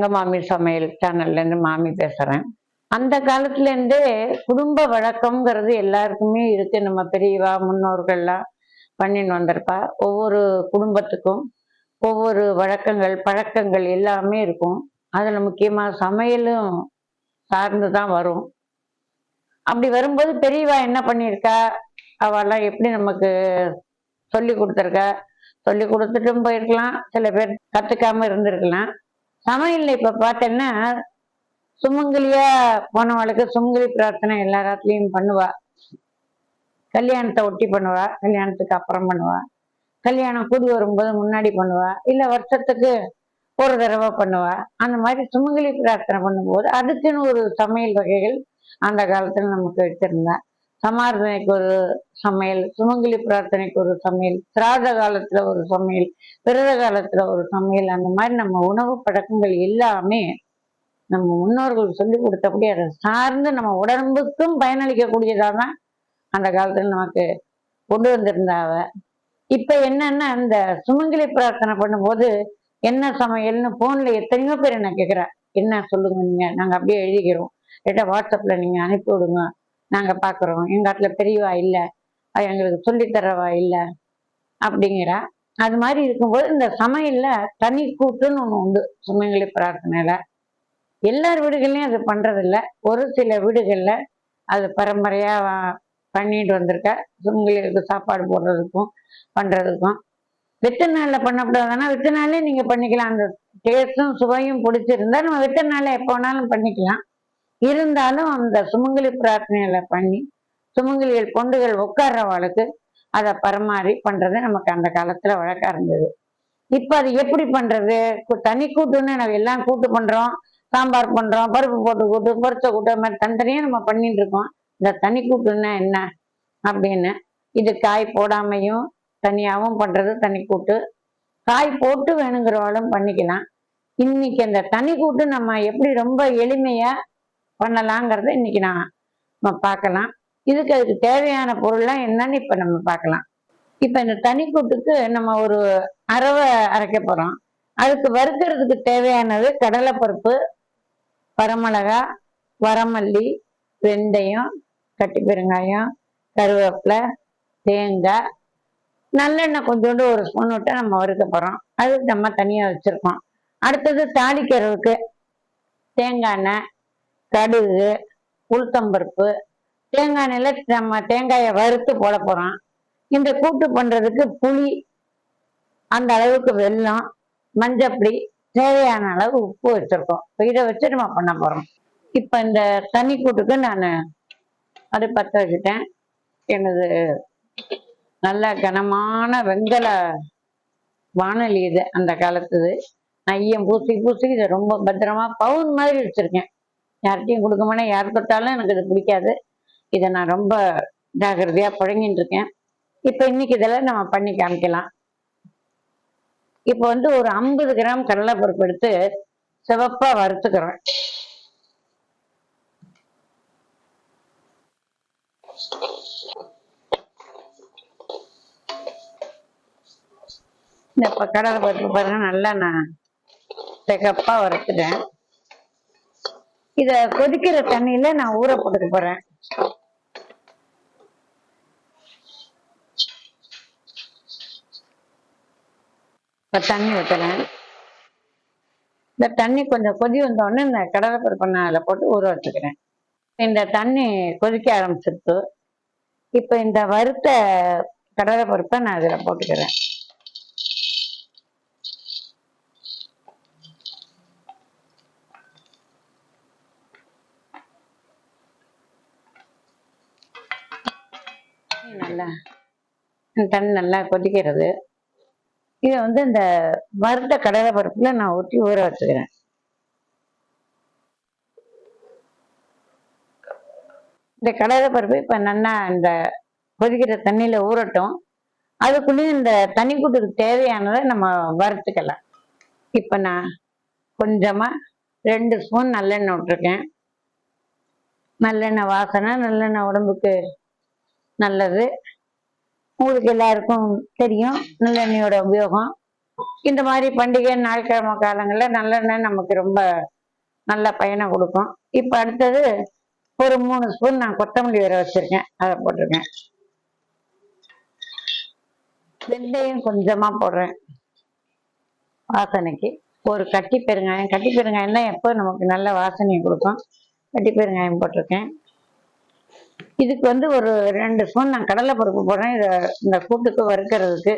தங்க மாமி சமையல் சேனல்ல இருந்து மாமி பேசுறேன். அந்த காலத்துல இருந்தே குடும்ப வழக்கம்ங்கிறது எல்லாருக்குமே இருக்கு. நம்ம பெரியவா முன்னோர்கள்லாம் பண்ணின்னு வந்திருப்பா. ஒவ்வொரு குடும்பத்துக்கும் ஒவ்வொரு வழக்கங்கள் பழக்கங்கள் எல்லாமே இருக்கும். அதுல முக்கியமா சமையலும் சார்ந்து தான் வரும். அப்படி வரும்போது பெரியவா என்ன பண்ணியிருக்கா? அவெல்லாம் எப்படி நமக்கு சொல்லி கொடுத்துருக்கா? சொல்லி கொடுத்துட்டும் போயிருக்கலாம். சில பேர் கத்துக்காம இருந்திருக்கலாம். சமையல்ல இப்ப பார்த்தேன்னா சுமங்கலியா போனவளுக்கு சுமங்கலி பிரார்த்தனை எல்லா ராத்திலையும் பண்ணுவா. கல்யாணத்தை ஒட்டி பண்ணுவா. கல்யாணத்துக்கு அப்புறம் பண்ணுவா. கல்யாணம் கூடி வரும்போது முன்னாடி பண்ணுவா. இல்ல வருஷத்துக்கு ஒரு தடவை பண்ணுவா. அந்த மாதிரி சுமங்கலி பிரார்த்தனை பண்ணும்போது அதுக்குன்னு ஒரு சமையல் வகைகள் அந்த காலத்துல நமக்கு வச்சிருந்தா. சமார்த்தனைக்கு ஒரு சமையல் சுமங்கலி பிரார்த்தனைக்கு ஒரு சமையல் திராத காலத்துல ஒரு சமையல் விரத காலத்துல ஒரு சமையல் அந்த மாதிரி நம்ம உணவு பழக்கங்கள் எல்லாமே நம்ம முன்னோர்கள் சொல்லி கொடுத்தபடி அதை சார்ந்து நம்ம உடம்புக்கும் பயனளிக்கக்கூடியதாக தான் அந்த காலத்துல நமக்கு கொண்டு வந்திருந்தாவ இப்ப என்னன்னா அந்த சுமங்கலி பிரார்த்தனை பண்ணும்போது என்ன சமையல்னு போன்ல எத்தனையோ பேர் என்ன கேட்குறேன் என்ன சொல்லுங்க நீங்க நாங்க அப்படியே எழுதிக்கிறோம். இல்லாட்டா வாட்ஸ்அப்ல நீங்க அனுப்பி விடுங்க நாங்க பாக்குறோம். எங்க காட்டுல பெரியவா இல்லை. அது எங்களுக்கு சொல்லித் தரவா இல்ல. அப்படிங்கிறா. அது மாதிரி இருக்கும்போது இந்த சமையல்ல தனி கூட்டுன்னு ஒன்று உண்டு. சுமங்கலி பிரார்த்தனையில எல்லார் வீடுகள்லையும் அது பண்றதில்ல. ஒரு சில வீடுகள்ல அது பரம்பரையா பண்ணிட்டு வந்திருக்க. சுமங்கலிகளுக்கு சாப்பாடு போடுறதுக்கும் பண்றதுக்கும். வெட்ட நாளில் பண்ணக்கூடாதுன்னா வெட்ட நாளே நீங்க பண்ணிக்கலாம். அந்த டேஸ்ட்டும் சுவையும் பிடிச்சிருந்தா நம்ம வெட்ட நாளில் எப்போ வேணாலும் பண்ணிக்கலாம். இருந்தாலும் அந்த சுமங்கலி பிரார்த்தனையில பண்ணி சுமங்கலிகள் பொண்டுகள் உட்கார்றவளுக்கு அதை பரமாறி பண்றது நமக்கு அந்த காலத்துல வழக்கா இருந்தது. இப்ப அது எப்படி பண்றது? தனி கூட்டுன்னு நம்ம எல்லாம் கூட்டு பண்றோம் சாம்பார் பண்றோம் பருப்பு போட்டு கூட்டு பொரிச்ச கூட்டு மாதிரி தனித்தனியா நம்ம பண்ணிட்டு இருக்கோம். இந்த தனி கூட்டுன்னா என்ன? அப்படின்னு இது காய் போடாமையும் தனியாகவும் பண்றது தனி கூட்டு. காய் போட்டு வேணுங்கிறவாலும் பண்ணிக்கலாம். இன்னைக்கு அந்த தனி கூட்டு நம்ம எப்படி ரொம்ப எளிமையா பண்ணலாங்கிறத இன்னைக்கு நான் நம்ம பார்க்கலாம். இதுக்கு அதுக்கு தேவையான பொருள்லாம் என்னன்னு இப்ப நம்ம பார்க்கலாம். இப்ப இந்த தனி கூட்டுக்கு நம்ம ஒரு அரவை அரைக்க போறோம். அதுக்கு வறுக்கிறதுக்கு தேவையானது கடலைப்பருப்பு பரமிளகா வரமல்லி வெந்தயம் கட்டி பெருங்காயம் கருவேப்பிலை தேங்காய் நல்லெண்ணெய் கொஞ்சோண்டு ஒரு ஸ்பூன் விட்டு நம்ம வறுக்க போறோம். அது நம்ம தனியா வச்சிருக்கோம். அடுத்தது தாளிக்கிறதுக்கு தேங்காய் எண்ணெய் கடுகு உளுத்தம்பருப்பு தேங்காய் எண்ணெயில நம்ம தேங்காயை வறுத்து போட போகிறோம் இந்த கூட்டு பண்ணுறதுக்கு புளி அந்த அளவுக்கு வெல்லம் மஞ்சப்பொடி தேவையான அளவு உப்பு வச்சுருக்கோம். இதை வச்சு நம்ம பண்ண போகிறோம் இப்போ இந்த தனி கூட்டுக்கு நான் அது பற்ற வச்சுட்டேன். எனது நல்ல கனமான வெங்கல வானொலி இது அந்த காலத்துது நையம் பூசி பூசி இதை ரொம்ப பத்திரமா பவுன் மாதிரி வச்சுருக்கேன். யார்கிட்டையும் கொடுக்க மாட்டேன் யார் தொட்டாலும் எனக்கு இது பிடிக்காது. இதை நான் ரொம்ப ஜாகிரதையாக புழங்கிட்டு இருக்கேன் இப்போ இன்னைக்கு இதெல்லாம் நம்ம பண்ணி காமிக்கலாம். இப்போ வந்து ஒரு ஐம்பது கிராம் கடலைப்பருப்பு எடுத்து சிவப்பாக வறுத்துக்கிறேன் இந்த கடலை பருப்பு பாருங்க நல்லா நான் சிகப்பாக வறுத்துட்டேன். இத கொதிக்கிற தண்ணியில நான் ஊற போட்டுக்க போறேன். தண்ணி ஊத்துறேன். இந்த தண்ணி கொஞ்சம் கொதி வந்த உடனே இந்த கடலைப்பருப்பு நான் அதில் போட்டு ஊற வச்சுக்கிறேன். இந்த தண்ணி கொதிக்க ஆரம்பிச்சிருக்கு இப்போ இந்த வறுத்த கடலைப்பருப்பை நான் இதில் போட்டுக்கிறேன். நல்லா தண்ணி நல்லா கொதிக்கிறது. இதை வந்து இந்த வறுத்த கடலை பருப்புல நான் ஊற்றி ஊற வச்சுக்கிறேன். இந்த கடலை பருப்பு இப்ப நல்லா இந்த கொதிக்கிற தண்ணியில ஊறட்டும். அதுக்குள்ளேயும் இந்த தண்ணி கூட்டுக்கு தேவையானதை நம்ம வறுத்துக்கலாம். இப்ப நான் கொஞ்சமா ரெண்டு ஸ்பூன் நல்லெண்ணெய் விட்டுருக்கேன். நல்லெண்ணெய் வாசனை நல்லெண்ணெய் உடம்புக்கு நல்லது. உங்களுக்கு எல்லாருக்கும் தெரியும் நல்லெண்ணெயோட உபயோகம். இந்த மாதிரி பண்டிகை நாட்கிழமை காலங்களில் நல்லெண்ணெய் நமக்கு ரொம்ப நல்ல பயனை கொடுக்கும். இப்போ அடுத்தது ஒரு மூணு ஸ்பூன் நான் கொத்தமல்லி வேற வச்சுருக்கேன். அதை போட்டிருக்கேன். வெந்தயம் கொஞ்சமாக போடுறேன். வாசனைக்கு. ஒரு கட்டி பெருங்காயம். கட்டி பெருங்காயம் தான் எப்போ நமக்கு நல்ல வாசனையை கொடுக்கும். கட்டி பெருங்காயம் போட்டிருக்கேன். இதுக்கு வந்து ஒரு ரெண்டு ஸ்பூன் நான் கடலை பருப்பு போடுறேன். இதை இந்த கூட்டுக்கு வறுக்கிறதுக்கு.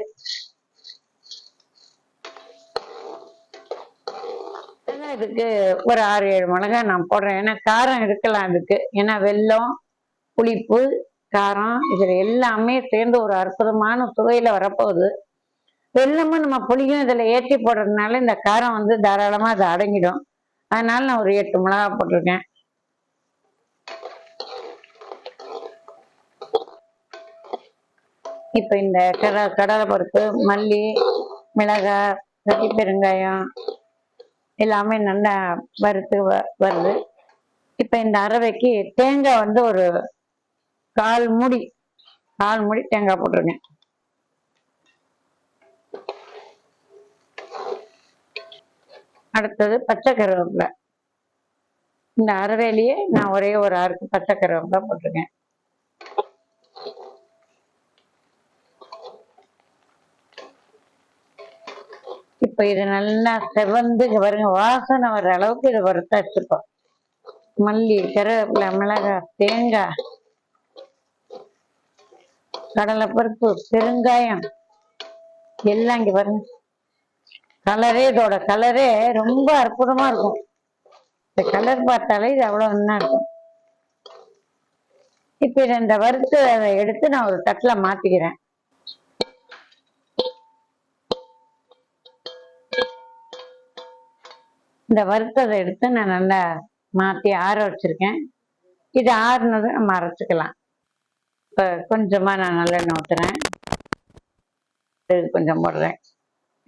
இதுக்கு ஒரு ஆறு ஏழு மிளகாய் நான் போடுறேன். ஏன்னா காரம் இருக்கலாம் அதுக்கு ஏன்னா வெல்லம் புளிப்பு காரம் இதுல எல்லாமே சேர்ந்து ஒரு அற்புதமான சுவையில வரப்போகுது. வெல்லமும் நம்ம புளியும் இதுல ஏற்றி போடுறதுனால இந்த காரம் வந்து தாராளமா அது அடங்கிடும். அதனால நான் ஒரு எட்டு மிளகாய் போட்டிருக்கேன். இப்போ இந்த கட கடலை பருப்பு மல்லி மிளகாய் கட்டி பெருங்காயம் எல்லாமே நல்லா வறுத்து வ- வருது. இப்போ இந்த அரவைக்கு தேங்காய் வந்து ஒரு கால் மூடி கால் மூடி தேங்காய் போட்டிருக்கேன். அடுத்தது பச்சை கருவேப்பிலை. இந்த அரவையிலேயே நான் ஒரே ஒரு அறுக்கு பச்சை கருவேப்பிலை போட்டிருக்கேன். இப்ப இது நல்லா செவந்து பாருங்க வாசனை வர்ற அளவுக்கு இதை வறுத்தா வச்சிருக்கோம். மல்லி கருவேப்பிலை மிளகாய் தேங்காய் கடலைப்பருப்பு பெருங்காயம் எல்லாம் இங்க பாருங்க. கலரே இதோட கலரே ரொம்ப அற்புதமா இருக்கும். இந்த கலர் பார்த்தாலே இது அவ்வளவு நல்லா இருக்கும். இப்ப இதை இந்த வறுத்து அதை எடுத்து நான் ஒரு தட்டுல மாத்திக்கிறேன். இந்த வறுத்ததை எடுத்து நான் நல்லா மாற்றி ஆற வச்சிருக்கேன். இது ஆறுனது நம்ம அரைச்சிக்கலாம். இப்போ கொஞ்சமாக நான் நல்லெண்ணெய் ஊற்றுறேன் இது கொஞ்சம் போடுறேன்.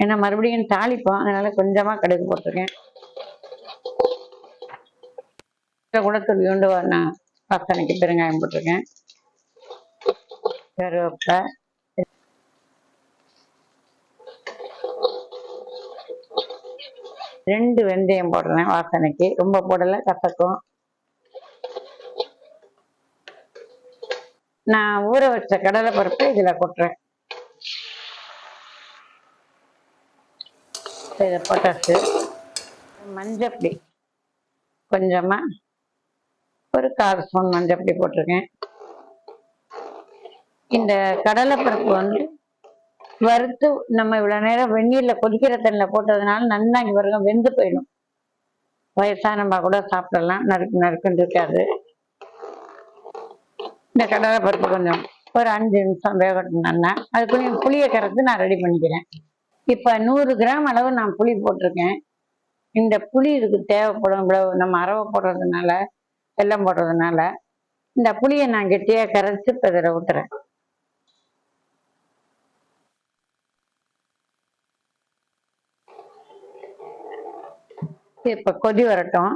ஏன்னா மறுபடியும் தாளிப்போம். அதனால் கொஞ்சமாக கடுகு போட்டிருக்கேன். இதை கூட துளியுண்டு நான் பசனைக்கு பெருங்காயம் போட்டிருக்கேன். கருவேப்பிலை. ரெண்டு வெந்தயம் போடுறேன் வாசனைக்கு. ரொம்ப போடல கசக்கும். நான் ஊற வச்ச கடலை பருப்பு இதுல கொட்டுறேன் இதை போட்டாச்சு. மஞ்சப்பொடி கொஞ்சமா ஒரு கால் ஸ்பூன் மஞ்சப்பொடி போட்டிருக்கேன். இந்த கடலை பருப்பு வந்து வறுத்து நம்ம இவ்வளவு நேரம் வெந்நீர்ல கொதிக்கிற தண்ணில போட்டதுனால நல்லா இங்க வெந்து போயிடும். வயசானவங்க கூட சாப்பிடலாம். நறுக்கு நறுக்குன்னு இருக்காது. இந்த கடலை பருப்பு கொஞ்சம் ஒரு அஞ்சு நிமிஷம் வேகட்டும் நல்லா அதுக்குள்ளேயும் புளியை கரைத்து நான் ரெடி பண்ணிக்கிறேன். இப்போ நூறு கிராம் அளவு நான் புளி போட்டிருக்கேன். இந்த புளி இதுக்கு தேவைப்படும் இவ்வளவு. நம்ம அரவை போடுறதுனால வெள்ளம் போடுறதுனால. இந்த புளியை நான் கெட்டியாக கரைச்சி இப்போ இதில் ஊற்றுறேன் இப்போ கொதி வரட்டும்.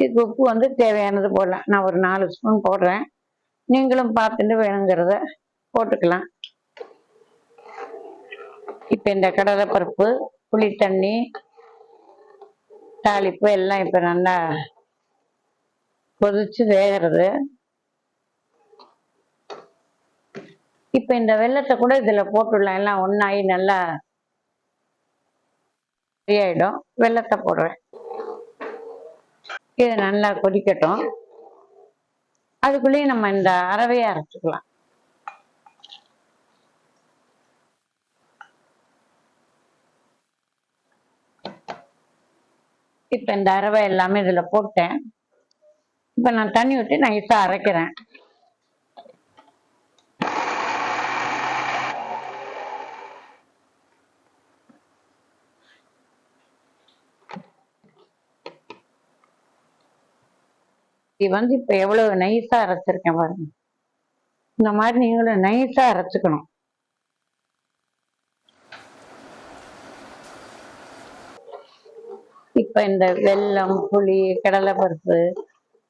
இதுக்கு உப்பு வந்து தேவையானது போடலாம். நான் ஒரு நாலு ஸ்பூன் போடுறேன். நீங்களும் பார்த்துட்டு வேணுங்கிறத போட்டுக்கலாம். இப்போ இந்த கடலை பருப்பு புளி தண்ணி தாளிப்பு எல்லாம் இப்போ நல்லா கொதிச்சு வேகிறது. இப்போ இந்த வெள்ளத்தை கூட இதில் போட்டுடலாம். எல்லாம் ஒன்றாகி நல்லா சரியாயிடும் வெள்ளத்தை போடுவேன். இது நல்லா கொதிக்கட்டும். அதுக்குள்ளேயும் நம்ம இந்த அறவையை அரைச்சிக்கலாம். இப்போ இந்த அறவை எல்லாமே இதில் போட்டேன். இப்போ நான் தண்ணி ஊற்றி இசை அரைக்கிறேன். இது வந்து இப்போ எவ்வளவு நைஸா அரைச்சிருக்கேன் பாருங்க. இந்த மாதிரி நீங்களும் நைஸா அரைச்சுக்கணும். இப்போ இந்த வெல்லம் புளி கடலைப்பருப்பு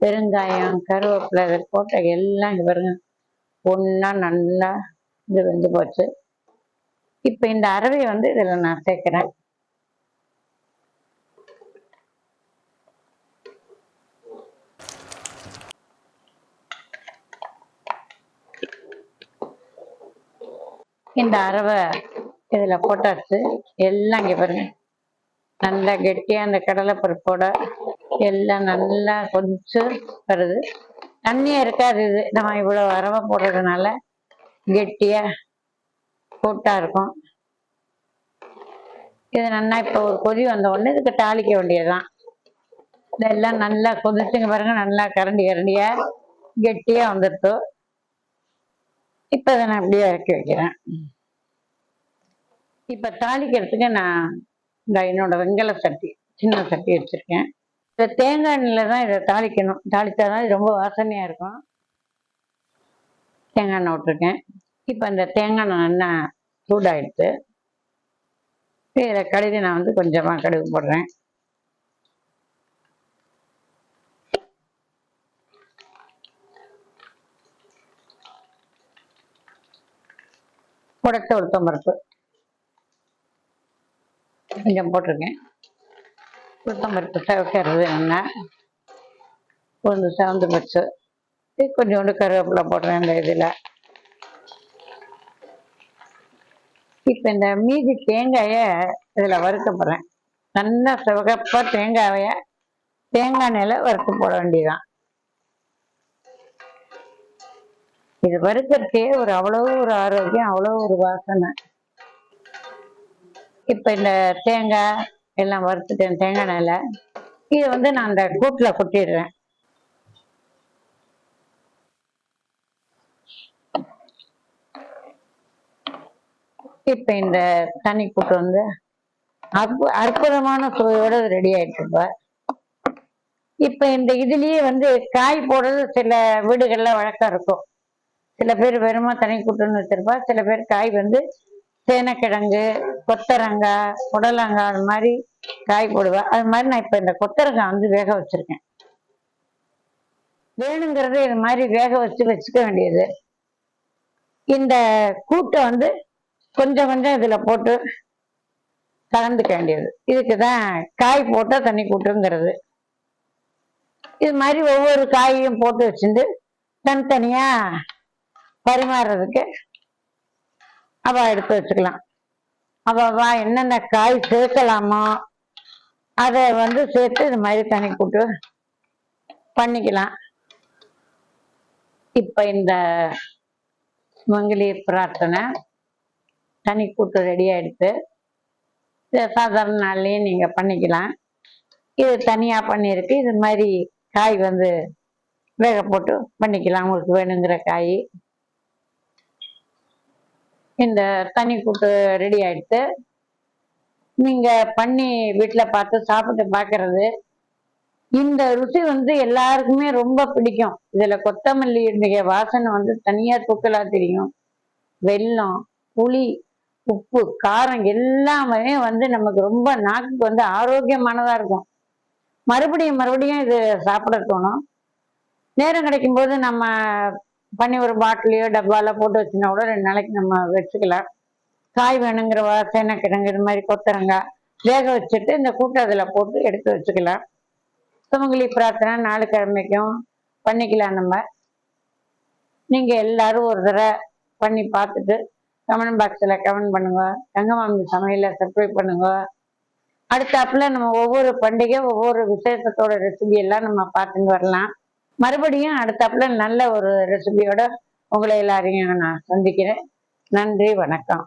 பெருங்காயம் கருவேப்பிலை இதை போட்ட எல்லாம் இங்க பாருங்க. ஒன்றா நல்லா இது வெந்து போச்சு. இப்போ இந்த அரவையை வந்து இதில் நான் சேர்க்கிறேன். இந்த அரவை இதில் போட்டாச்சு. எல்லாம் இங்கே பாருங்க. நல்லா கெட்டியாக அந்த கடலை பருப்போட எல்லாம் நல்லா கொஞ்சம் வருது. தண்ணியாக இருக்காது இது. நம்ம இவ்வளோ அரவை போடுறதுனால கெட்டியாக கூட்டாக இருக்கும். இது நல்லா இப்போ ஒரு கொதி வந்த உடனே இதுக்கு தாளிக்க வேண்டியதுதான். இதெல்லாம் நல்லா கொதிச்சுங்க பாருங்க. நல்லா கரண்டி கரண்டியாக கெட்டியாக வந்துடுச்சு இப்போ அதை நான் அப்படியே இறக்கி வைக்கிறேன். இப்போ தாளிக்கிறதுக்கு நான் இந்த என்னோட வெங்கல சட்டி சின்ன சட்டி வச்சுருக்கேன். இந்த தேங்காய் எண்ணெயில் தான் இதை தாளிக்கணும். தாளித்தா தான் இது ரொம்ப வாசனையாக இருக்கும். தேங்காய் எண்ணெய் விட்ருக்கேன் இப்போ இந்த தேங்காய் எண்ணெய் என்ன சூடாயிடுத்து இதை கழுவி நான் வந்து கொஞ்சமாக கடுகு போடுறேன். உடச்ச உளுத்தம் பருப்பு. கொஞ்சம் போட்டிருக்கேன். உளுத்தம் பருப்பு சிவக்கிறது என்ன? உளுந்து சிவந்து பச்சு கொஞ்சோண்டு கருவேப்பிலை போடுறேன் இந்த இதில். இப்போ இந்த மீதி தேங்காயை இதில் வறுக்க போகிறேன். நல்லா சிவகப்பாக தேங்காயை தேங்காய் நிலை வறுத்து போட வேண்டியதுதான். இது வறுக்கிறதே ஒரு அவ்வளோ ஒரு ஆரோக்கியம் அவ்வளோ ஒரு வாசனை. இப்போ இந்த தேங்காய் எல்லாம் வறுத்துட்டேன் தேங்காய் எண்ணெயில் இதை வந்து நான் அந்த கூட்டில் கொட்டிடுறேன். இப்போ இந்த தண்ணி கூட்டு வந்து அற்பு அற்புதமான சுவையோட ரெடி ஆகிட்டு இப்போ இந்த இதுலேயே வந்து காய் போடுறது சில வீடுகளில் வழக்கம் இருக்கும். சில பேர் வெறுமா தனி கூட்டுன்னு வச்சிருப்பா. சில பேர் காய் வந்து சேனக்கிழங்கு கொத்தரங்காய் புடலங்காய் அது மாதிரி காய் போடுவா. அது மாதிரி நான் இப்போ இந்த கொத்தரங்காய் வந்து வேக வச்சிருக்கேன். வேணுங்கிறத இது மாதிரி வேக வச்சு வச்சுக்க வேண்டியது. இந்த கூட்டை வந்து கொஞ்சம் கொஞ்சம் இதுல போட்டு கலந்துக்க வேண்டியது. இதுக்கு தான் காய் போட்டா தண்ணி கூட்டுங்கிறது. இது மாதிரி ஒவ்வொரு காயையும் போட்டு வச்சுட்டு தனித்தனியா பரிமாறுறதுக்கு அவள் எடுத்து வச்சுக்கலாம். அவள் வா என்னென்ன காய் சேர்க்கலாமோ? அதை வந்து சேர்த்து இது மாதிரி தனி கூட்டு பண்ணிக்கலாம். இப்போ இந்த மங்களி பிரார்த்தனை தனி கூட்டு ரெடி ஆயிடுத்து இதை சாதாரண நாள்லேயும் நீங்கள் பண்ணிக்கலாம். இது தனியாக பண்ணியிருக்கு. இது மாதிரி காய் வந்து வேக போட்டு பண்ணிக்கலாம். உங்களுக்கு வேணுங்கிற காய். இந்த தண்ணி கூட்டு ரெடி ஆயிடுத்து நீங்க பண்ணி வீட்டுல பார்த்து சாப்பிட்டு பார்க்கறது இந்த ருசி வந்து எல்லாருக்குமே ரொம்ப பிடிக்கும். இதுல கொத்தமல்லியுடைய வாசனை வந்து தனியா தூக்கலா தெரியும். வெல்லம் புளி உப்பு காரம் எல்லாமே வந்து நமக்கு ரொம்ப நாக்குக்கு வந்து ஆரோக்கியமானதா இருக்கும். மறுபடியும் மறுபடியும் இது சாப்பிட தோணும். நேரம் கிடைக்கும் போது நம்ம பண்ணி ஒரு பாட்டிலையோ டப்பால போட்டு வச்சுனா கூட ரெண்டு நாளைக்கு நம்ம வச்சுக்கலாம். காய் வேணுங்கிற சேனக்கிழங்கு இது மாதிரி கொத்தரங்காய் வேக வச்சுட்டு இந்த கூட்டு அதில் போட்டு எடுத்து வச்சுக்கலாம். சுமங்கலி பிரார்த்தனை நாலு கிழமைக்கும் பண்ணிக்கலாம் நம்ம. நீங்கள் எல்லாரும் ஒரு தடவை பண்ணி பார்த்துட்டு கமெண்ட் பாக்ஸில் கமெண்ட் பண்ணுங்க. தங்கமாமி சமையலை சப்ஸ்கிரைப் பண்ணுங்க. அடுத்தாப்புல நம்ம ஒவ்வொரு பண்டிகை ஒவ்வொரு விசேஷத்தோட ரெசிபி எல்லாம் நம்ம பார்த்துட்டு வரலாம். மறுபடியும் அடுத்தாப்புல நல்ல ஒரு ரெசிபியோட உங்களை எல்லாரையும் நான் சந்திக்கிறேன். நன்றி வணக்கம்.